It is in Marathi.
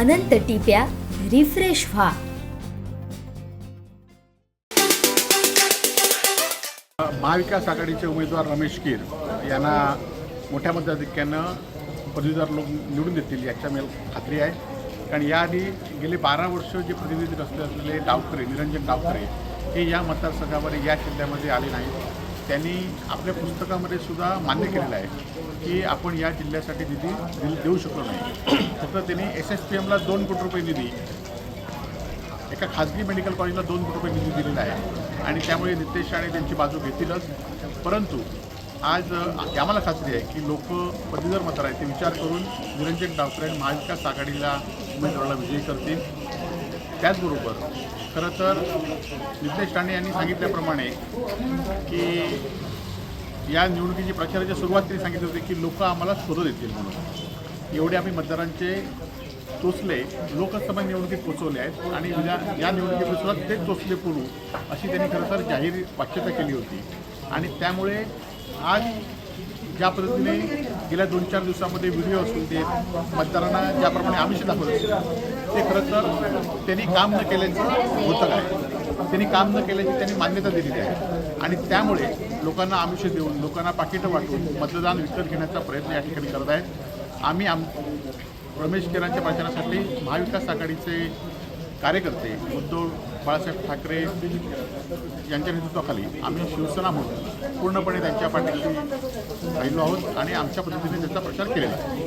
अनंत टिप्या रिफ्रेश व्हा. महाविकास आघाडीचे उमेदवार रमेश कीर यांना मोठ्या मताधिक्यानं पदवीधर लोक निवडून देतील याच्या मला खात्री आहे. कारण याआधी गेले बारा वर्ष जे प्रतिनिधी असले असलेले डावकरे निरंजन डावकरे हे या मतदारसंघामध्ये या जिल्ह्यामध्ये आले नाहीत. त्यांनी आपल्या पुस्तकामध्ये सुद्धा मान्य केलेलं आहे की आपण या जिल्ह्यासाठी निधी दिल- देऊ शकलो नाही. फक्त त्यांनी एस एस पी एमला दोन कोटी रुपये निधी एका खाजगी मेडिकल कॉलेजला दोन कोटी रुपये निधी दिलेला आहे. आणि त्यामुळे नितेश राणे त्यांची बाजू घेतीलच. परंतु आज आम्हाला खात्री आहे की लोक पदवीधर मतदार आहेत. ते विचार करून निरंजन डावकरे महाविकास आघाडीला उमेदवाराला विजयी करतील. त्याचबरोबर खरं तर नितेश राणे यांनी सांगितल्याप्रमाणे की या निवडणुकीची प्रचाराच्या त्यांनी सांगितली होती की लोक आम्हाला शोधत येतील म्हणून. एवढे आम्ही मतदारांचे चोचले लोकसभा निवडणुकीत पोचवले आहेत आणि या या निवडणुकीत सुद्धा ते चोचले पुरू अशी त्यांनी खरं तर जाहीर वाच्यता केली होती. आणि त्यामुळे आज ज्या पद्धतीने गेल्या दोन चार दिवसामध्ये व्हिडिओ असून ते मतदारांना ज्याप्रमाणे आमिष दाखवत ते खरं तर त्यांनी काम न केल्याचं होतं आहे त्यांनी काम न केल्याची त्यांनी मान्यता दिलेली आहे. आणि त्यामुळे लोकांना आमिष देऊन लोकांना पाकिटं वाटून मतदान विकत घेण्याचा प्रयत्न या ठिकाणी करत आहेत. आम्ही आम रमेश केरांच्या प्रचारासाठी महाविकास आघाडीचे कार्यकर्ते उद्धव बाळासाहेब ठाकरे यांच्या नेतृत्वाखाली आम्ही शिवसेना म्हणून पूर्णपणे त्यांच्या पाठीशी राहिलो आहोत आणि आमच्या पद्धतीने त्याचा प्रचार केलेला आहे.